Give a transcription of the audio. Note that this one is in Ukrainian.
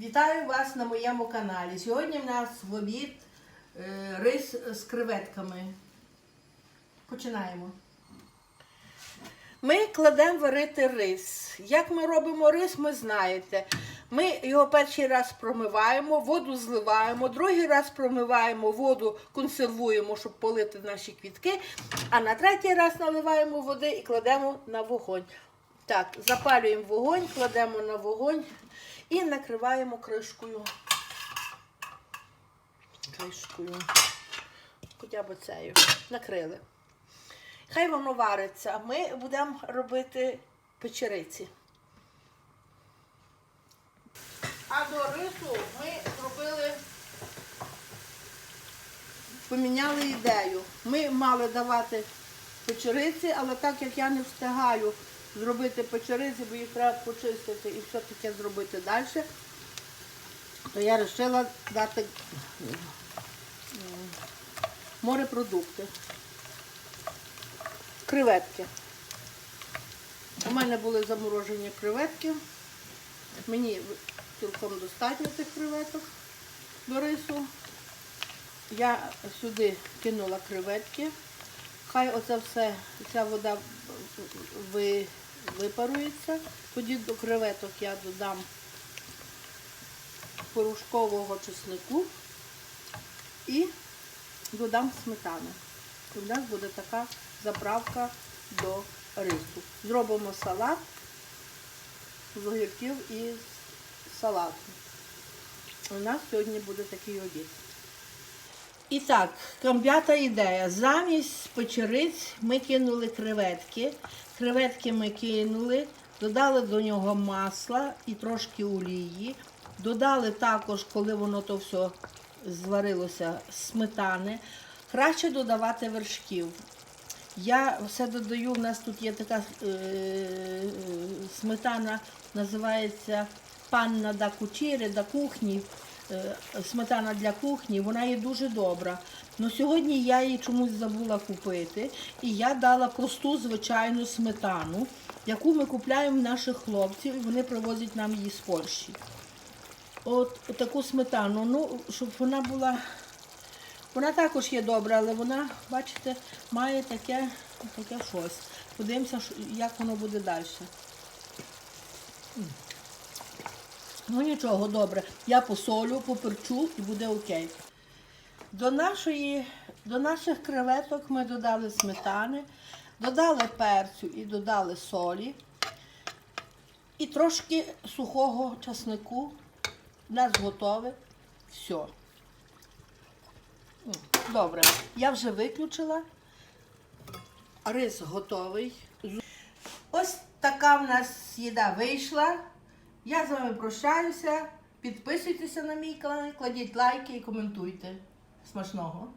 Вітаю вас на моєму каналі. Сьогодні в нас в обід е, рис з креветками. Починаємо. Ми кладемо варити рис. Як ми робимо рис, ми знаєте. Ми його перший раз промиваємо, воду зливаємо, другий раз промиваємо, воду консервуємо, щоб полити наші квітки, а на третій раз наливаємо води і кладемо на вогонь. Так, запалюємо вогонь, кладемо на вогонь і накриваємо кришкою. Кришкою. Хоча б цею. Накрили. Хай воно вариться. Ми будемо робити печериці. А до рису ми зробили, поміняли ідею. Ми мали давати печериці, але так як я не встигаю зробити печериці, бо їх треба почистити і все таке зробити далі, то я вирішила дати морепродукти. Креветки. У мене були заморожені креветки. Мені цілком достатньо цих креветок до рису. Я сюди кинула креветки. Хай оце все, ця вода ви, випарується. Тоді до креветок я додам порошкового чеснику і додам сметани. І в нас буде така заправка до рису. Зробимо салат з огірків і салату. У нас сьогодні буде такий обід. І так, камбята ідея. Замість печериць ми кинули креветки. Креветки ми кинули, додали до нього масла і трошки олії. Додали також, коли воно то все зварилося, сметани. Краще додавати вершків. Я все додаю, у нас тут є така е, е, сметана, називається панна да кучери, да кухні. Е, Сметана для кухні, вона є дуже добра. Ну сьогодні я її чомусь забула купити. І я дала просту звичайну сметану, яку ми купляємо в наших хлопців, і вони привозять нам її з Польщі. От таку сметану, ну, щоб вона була вона також є добра, але вона, бачите, має таке, таке щось. Подивимося, як воно буде далі. Ну нічого, добре. Я посолю, поперчу і буде окей. До, нашої, до наших креветок ми додали сметани, додали перцю і додали солі. І трошки сухого часнику. У нас готове. Все. Добре, я вже виключила. Рис готовий. Ось така в нас їда вийшла. Я з вами прощаюся. Підписуйтеся на мій канал, кладіть лайки і коментуйте. Смачного!